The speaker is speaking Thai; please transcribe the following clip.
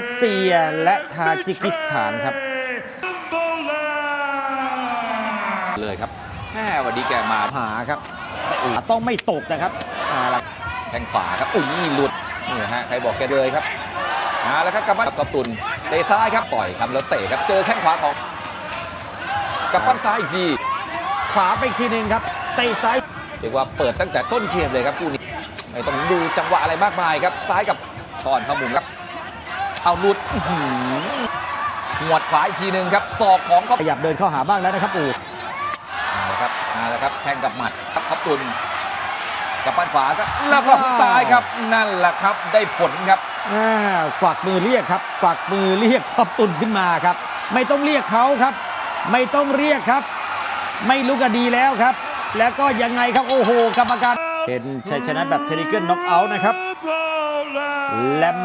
รัสเซียและทาจิกิสถานครับ เลยครับแม่วันนี้แกมาหาครับต้องไม่ตกนะครับอ่าล่ะแทงขวาครับอุ้ยหลุดนี่นะฮะใครบอกแกเลยครับมาแล้วครับกำปั้นกับตุนเตะซ้ายครับปล่อยครับแล้วเตะครับเจอแข้งขวาของกำปั้นซ้ายอีกทีขวาไปอีกทีหนึ่งครับเตะซ้ายเรียกว่าเปิดตั้งแต่ต้นเกมเลยครับคู่นี้ไม่ต้องดูจังหวะอะไรมากมายครับซ้ายกับช้อนเข้ามุมครับ เอาหลุดอื้อหือหวดขวาอีกทีหนึ่งครับศอกของเขาขยับเดินเข้าหาบ้างแล้วนะครับอูเอาละครับเอาละครับแทงกับหมัดครับครับตุนกับปั้นขวาครับแล้วก็ซ้ายครับนั่นแหละครับได้ผลครับอ่ากวักมือเรียกครับกวักมือเรียกขอบตุนขึ้นมาครับ ไม่ต้องเรียกเขาครับ ไม่ต้องเรียกครับ ไม่รู้ก็ดีแล้วครับ แล้วก็ยังไงครับโอ้โหกรรมการเป็นชัยชนะแบบเทนิเกิลน็อกเอาท์นะครับแลม